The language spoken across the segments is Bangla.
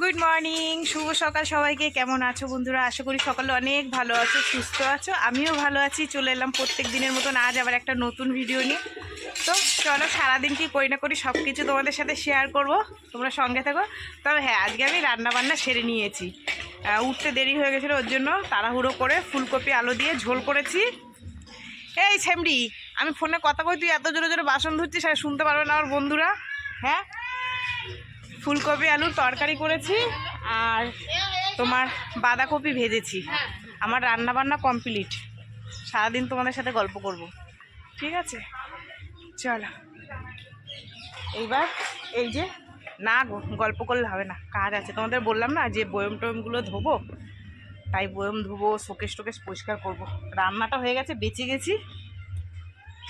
গুড মর্নিং শুভ সকাল সবাইকে। কেমন আছো বন্ধুরা? আশা করি সকালে অনেক ভালো আছো, সুস্থ আছো। আমিও ভালো আছি। চলে এলাম প্রত্যেক দিনের মতন আজ আবার একটা নতুন ভিডিও নিয়ে। তো চলো, সারাদিন কি করি না করি সব কিছু তোমাদের সাথে শেয়ার করব। তোমরা সঙ্গে থাকো। তবে হ্যাঁ আজকে আমি রান্না বান্না সেরে নিয়েছি। উঠতে দেরি হয়ে গেছিল ওর জন্য। তাড়াহুড়ো করে ফুলকপি, আলু দিয়ে ঝোল করেছি। এই ছেমড়ি, আমি ফোনে কথা কই, তুই এত জোরে জোরে বাসন ধুচ্ছিস শুনতে পারবে না আমার বন্ধুরা। হ্যাঁ? ফুলকপি, আলুর তরকারি করেছি আর তোমার বাঁধাকপি ভেজেছি। আমার রান্না বান্না কমপ্লিট। সারাদিন তোমাদের সাথে গল্প করব। ঠিক আছে? চলো। এইবার এই যে, না গল্প করলে হবে না, কাজ আছে। তোমাদের বললাম না যে বয়ম টয়মগুলো ধোবো? তাই বয়ম ধোবো, শোকেশ টোকেশ পরিষ্কার করব। রান্নাটা হয়ে গেছে, বেঁচে গেছি।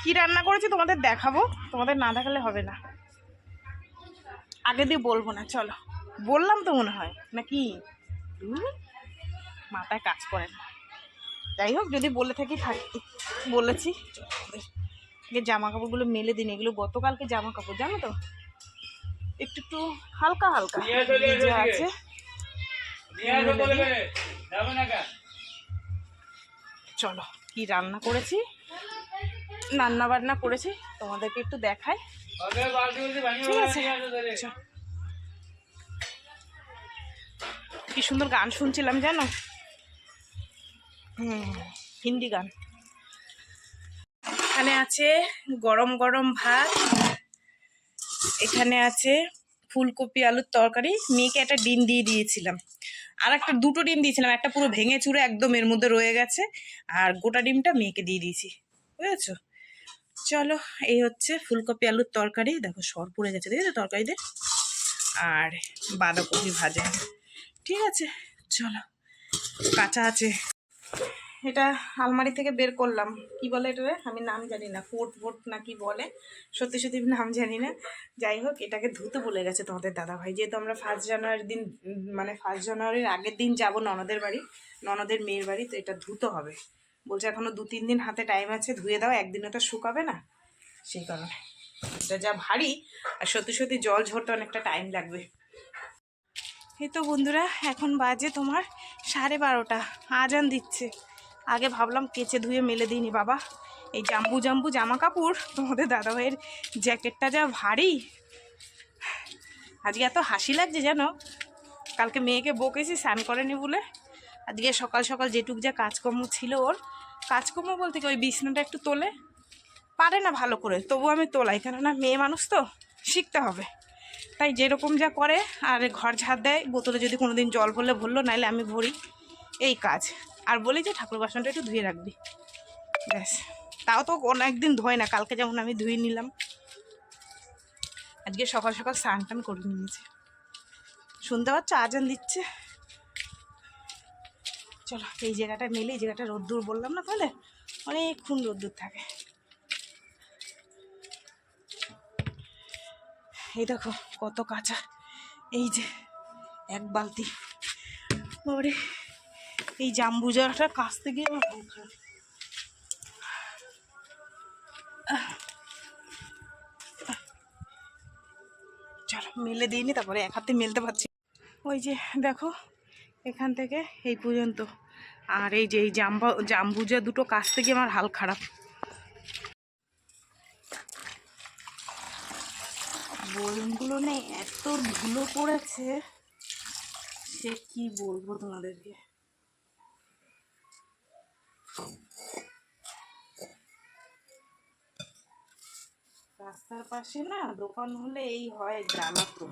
কি রান্না করেছি তোমাদের দেখাবো? তোমাদের না দেখালে হবে না। আগে দিয়ে বলব না চলো। বললাম তো মনে হয় নাকি? মাথায় কাজ করে না। যাই হোক যদি বলে থাকি থাকি বলেছি। জামা কাপড়গুলো মেলে দিন এগুলো গতকালকে জামা কাপড় জানো তো? একটু একটু হালকা হালকা আছে। চলো কি রান্না করেছি? রান্না বান্না করেছি তোমাদেরকে একটু দেখাই। ঠিক আছে। কি সুন্দর গান শুনছিলাম জানো? হুম হিন্দি গান। এখানে আছে গরম গরম ভাত। এখানে আছে ফুলকপি আলুর তরকারি। মেয়েকে একটা ডিম দিয়ে দিয়েছিলাম। আর একটা দুটো ডিম দিয়েছিলাম একটা পুরো ভেঙে চুরে একদম এর মধ্যে রয়ে গেছে। আর গোটা ডিমটা মেয়েকে দিয়ে দিয়েছি। বুঝেছ? চলো, এই হচ্ছে ফুলকপি আলুর তরকারি। দেখো সর পড়ে গেছে, দেখেছ তরকারিতে? আর বাঁধাকপি ভাজা। ঠিক আছে, চলো, কাঁচা আছে। এটা আলমারি থেকে বের করলাম। কি বলে এটা? আমি নাম জানি না কোট ভোট না কি বলে? সত্যি সত্যি নাম জানি না। যাই হোক, এটাকে ধুতে বলে গেছে তোমাদের দাদা ভাই যেহেতু আমরা ফার্স্ট জানুয়ারির দিন মানে ফার্স্ট জানুয়ারির আগের দিন যাব ননদের বাড়ি, ননদের মেয়ের বাড়ি, তো এটা ধুতে হবে। বলছে, এখনও দু, তিন দিন হাতে টাইম আছে, ধুয়ে দাও একদিনে তো শুকাবে না। সেই কারণে। এটা যা ভারী, আর সত্যি সত্যি জল ঝরতে অনেকটা টাইম লাগবে। এই তো বন্ধুরা, এখন বাজে তোমার সাড়ে বারোটা। আজান দিচ্ছে। আগে ভাবলাম কেচে ধুয়ে মেলে দিইনি, বাবা। এই জাম্বু জাম্বু জামা কাপড় তোমাদের দাদাভাইয়ের জ্যাকেটটা যা ভারী। আজকে এত হাসি লাগছে জানো? কালকে মেয়েকে বকেছি স্নান করেনি বলে। আজকে সকাল সকাল যেটুক যা কাজকর্ম ছিল ওর, কাজকর্ম বলতে কি ওই বিছনাটা একটু তোলে? পারে না ভালো করে তবু আমি তোলাই, কেননা মেয়ে মানুষ তো, শিখতে হবে। তাই যেরকম যা করে, আর ঘর ঝাড় দেয়, বোতলে যদি কোনো দিন জল ভরলে ভরলো নাহলে আমি ভরি। এই কাজ। আর বলি যে ঠাকুর বাসনটা একটু ধুয়ে রাখবি। ব্যাস। তাও তো অনেকদিন ধোয় না, কালকে যেমন আমি ধুয়ে নিলাম। আজকে সকাল সকাল স্নান টান করে নিয়েছে। শুনতে পাচ্ছ? আজান দিচ্ছে। চলো, এই জায়গাটা মেলে, এই জায়গাটা রোদ্দুর বললাম না তাহলে? অনেকক্ষণ রোদ্দুর থাকে। এই দেখো, কত কাঁচা। এই যে, এক বালতি। ওরে এই জাম্বুজাটা কাচতে গিয়ে আমার খারাপ। চলো, মেলে দিইনি, তারপরে এক হাতে মেলতে পারছি। ওই যে, দেখো, এখান থেকে এই পর্যন্ত। আর এই যে, এই জাম্বা, জাম্বুজা দুটো কাছ থেকে আমার হাল খারাপ। বলগুলো নেই এত ধুলো পড়েছে, সে কি বলব তোমাদেরকে? রাস্তার পাশে না দোকান হলে এই হয় জ্বালা তো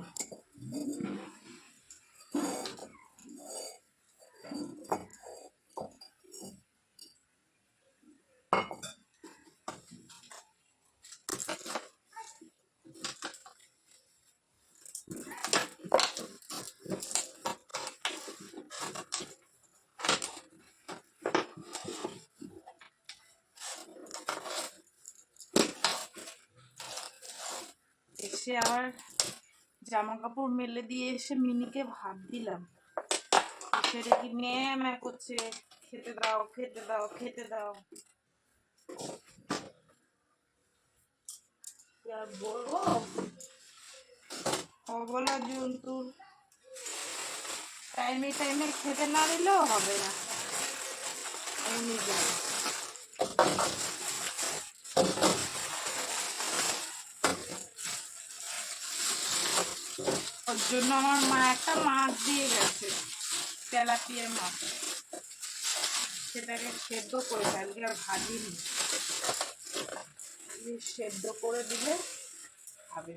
এসে আবার জামা কাপড় মেলে দিয়ে এসে মিনিকে ভাত দিলাম। এসে দেখি, ম্যাম করছে খেতে দাও খেতে দাও খেতে দাও। বলব? জন্তু। টাইমে টাইমে খেতে না দিলেও হবে না। এমনি ওর জন্য আমার মা একটা মাছ দিয়ে গেছে, তেলাপিয়ার মাছ। সেটাকে সেদ্ধ করে আজকে আর ভাজিনি। সেদ্ধ করে দিলে খাবে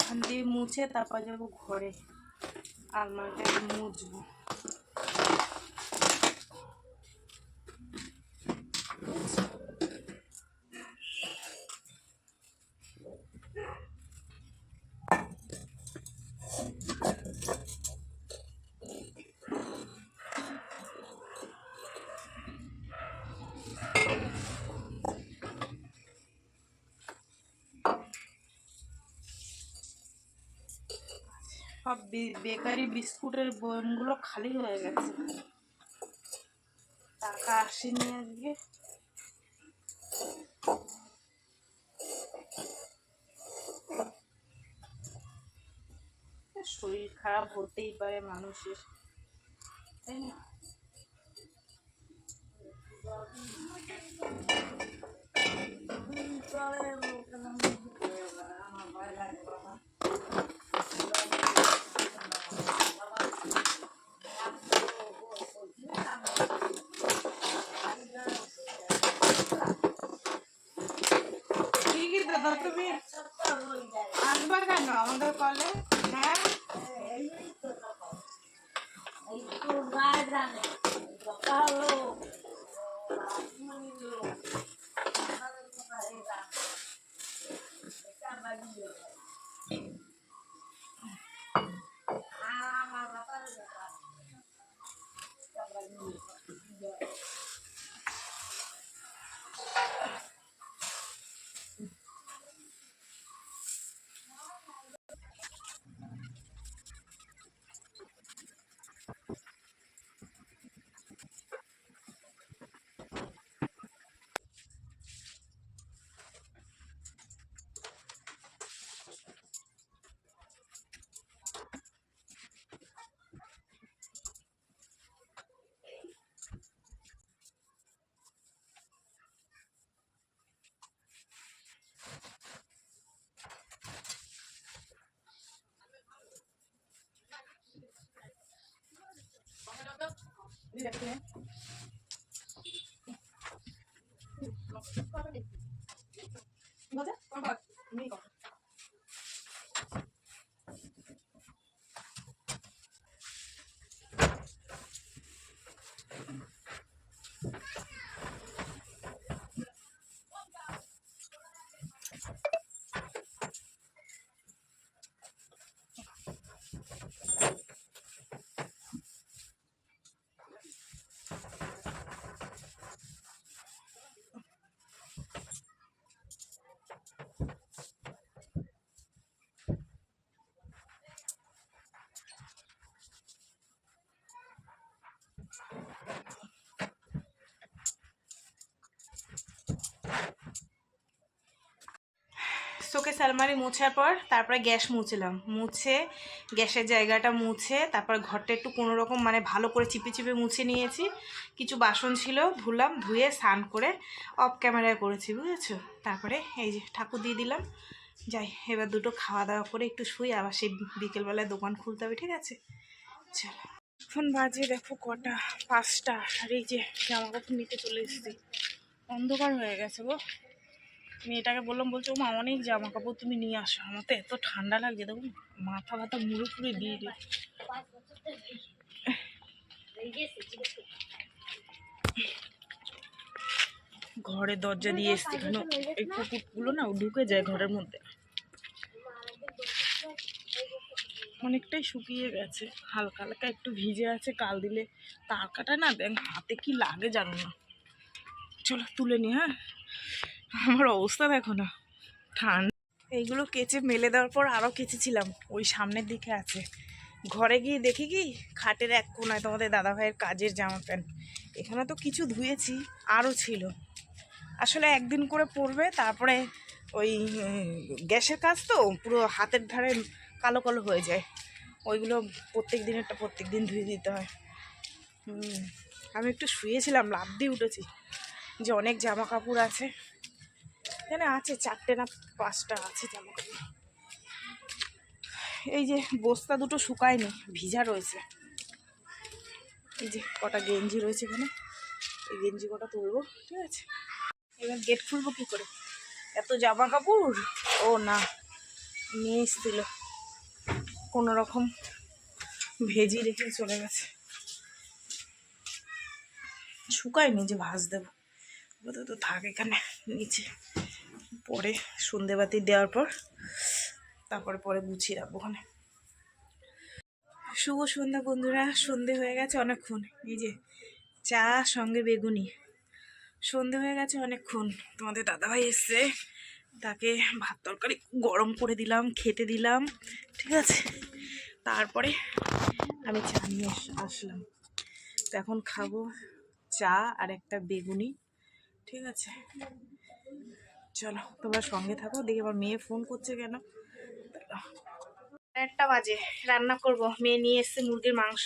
এখান দিয়ে মুছে তারপর যাব ঘরে। আলমারিটা মুছবো। সব বেকারি বিস্কুটের বয়মগুলো খালি হয়ে গেছে। টাকা আসেনি আজকে। শরীর খারাপ হতেই পারে মানুষের, তাই না? কি Thank you. দেখতে শোকেস আলমারি মোছার পর তারপরে গ্যাস মুছলাম। মুছে গ্যাসের জায়গাটা মুছে, তারপর ঘরটা একটু কোনো রকম মানে ভালো করে চিপে চিপে মুছে নিয়েছি। কিছু বাসন ছিল, ধুলাম, ধুয়ে স্নান করে অফ ক্যামেরায় করেছি, বুঝেছ? তারপরে এই যে ঠাকুর দিয়ে দিলাম। যাই, এবার দুটো খাওয়া দাওয়া করে একটু শুই, আবার সেই বিকেলবেলায় দোকান খুলতে হবে, ঠিক আছে? চলো। এখন বাজে দেখো কটা, পাঁচটা, আর এই যে জামা কাপড় নিতে চলে এসেছি। অন্ধকার হয়ে গেছে গো। মেয়েটাকে বললাম, বলছে ও মা অনেক জামা কাপড় তুমি নিয়ে আসো আমার তো এত ঠান্ডা লাগছে দেখুন মাথা ব্যথা মুড়ে ফুড়ে দিয়ে দিই ঘরে দরজা দিয়ে এসছি কেন এই কুকুরগুলো না, ও ঢুকে যায় ঘরের মধ্যে। অনেকটাই শুকিয়ে গেছে, হালকা হালকা একটু ভিজে আছে, কাল দিলে তার কাটা না, দেখ, হাতে কি লাগে জানো না। চলো, তুলে নি হ্যাঁ? আমার অবস্থা দেখো না। ঠান্ডা। এইগুলো কেচে মেলে দেওয়ার পর আরও কেচেছিলাম। ওই সামনের দিকে আছে। ঘরে গিয়ে দেখি কি? খাটের এক কোনায় তোমাদের দাদা ভাইয়ের কাজের জামা প্যান্ট। এখানে তো কিছু ধুয়েছি আরও ছিল। আসলে একদিন করে পরবে, তারপরে ওই গ্যাসের কাজ তো, পুরো হাতের ধারে কালো কালো হয়ে যায়। ওইগুলো প্রত্যেক দিনেরটা প্রত্যেক দিন ধুয়ে দিতে হয়। আমি একটু শুয়েছিলাম লাভ দিয়ে উঠেছি। যে অনেক জামা কাপড় আছে। এখানে আছে, চারটে না পাঁচটা আছে জামা এই যে বস্তা দুটো শুকায়নি, ভিজা রয়েছে। এই যে কটা গেঞ্জি রয়েছে এখানে, এই গেঞ্জি কটা তুলবো, ঠিক আছে? এবার গেট খুলবো কী করে? এত জামা কাপড়? ও না, নিয়ে এসছিল। কোনো রকম ভেজি রেখে চলে গেছে। শুকায়নি যে ভাজ দেবো। তো থাক এখানে, নিচে। পরে সন্ধেবাতি দেওয়ার পর তারপরে পরে গুছিয়ে রাখব ওখানে। শুভ সন্ধ্যা বন্ধুরা, সন্ধে হয়ে গেছে অনেকক্ষণ। এই যে চা সঙ্গে বেগুনি। সন্ধে হয়ে গেছে অনেকক্ষণ। তোমাদের দাদাভাই এসছে। তাকে ভাত তরকারি গরম করে দিলাম, খেতে দিলাম, ঠিক আছে? তারপরে আমি চা নিয়ে আস- আসলাম। তো এখন খাব চা আর একটা বেগুনি, ঠিক আছে? চলো, তোমরা সঙ্গে থাকো, দেখি আবার মেয়ে ফোন করছে কেন। একটা বাজে, রান্না করব। মেয়ে নিয়ে এসছে মুরগির মাংস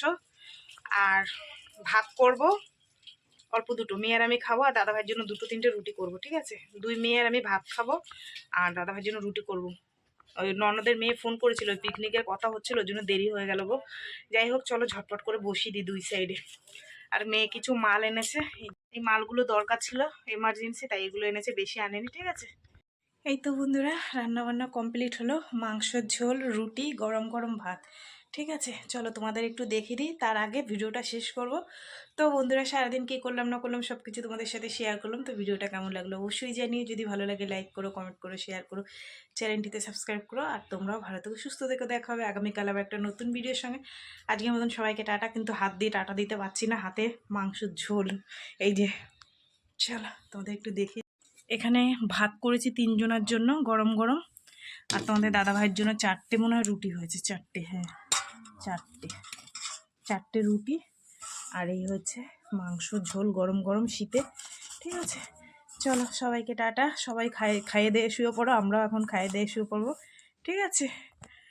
আর ভাত করব। অল্প দুটো, মেয়ে আর আমি খাব আর দাদা ভাইয়ের জন্য দুটো তিনটে রুটি করব, ঠিক আছে? দুই মেয়ের আমি ভাত খাব আর দাদা ভাইয়ের জন্য রুটি করব। ওই ননদের মেয়ে ফোন করেছিল পিকনিকের কথা হচ্ছিল, ওই জন্য দেরি হয়ে গেল গো। যাই হোক, চলো ঝটপট করে বসিয়ে দিই দুই সাইডে আর মেয়ে কিছু মাল এনেছে এই- মালগুলো দরকার ছিল এমার্জেন্সি তাই এগুলো এনেছে, বেশি আনেনি, ঠিক আছে? এই তো বন্ধুরা, রান্নাবান্না কমপ্লিট হলো। মাংসের ঝোল, রুটি, গরম গরম ভাত। ঠিক আছে? চলো তোমাদের একটু দেখিয়ে দিই, তার আগে ভিডিওটা শেষ করব। তো বন্ধুরা, সারাদিন কী করলাম, না করলাম সব কিছু তোমাদের সাথে শেয়ার করলাম। তো ভিডিওটা কেমন লাগল অবশ্যই জানিয়ে যদি ভালো লাগে লাইক করো কমেন্ট করো শেয়ার করো। চ্যানেলটিতে সাবস্ক্রাইব করো। আর তোমরাও ভালো থেকো, সুস্থ থেকো। দেখা হবে আগামীকাল আবার একটা নতুন ভিডিওর সঙ্গে। আজকের মতন সবাইকে টাটা। কিন্তু হাত দিয়ে টাটা দিতে পারছি না, হাতে মাংসের ঝোল। এই যে, চলো তোমাদের একটু দেখি। এখানে ভাত করেছি তিনজনের জন্য, গরম গরম। আর তোমাদের দাদা ভাইয়ের জন্য চারটে, মনে হয় রুটি হয়েছে, চারটে হ্যাঁ। চারটে চারটে রুটি আর এই হচ্ছে মাংস ঝোল গরম গরম শীতে, ঠিক আছে? চলো সবাইকে টাটা, সবাই খাই খাইয়ে দিয়ে শুয়ে পড়ো, আমরাও এখন খাইয়ে দিয়ে শুয়ে পড়ব, ঠিক আছে?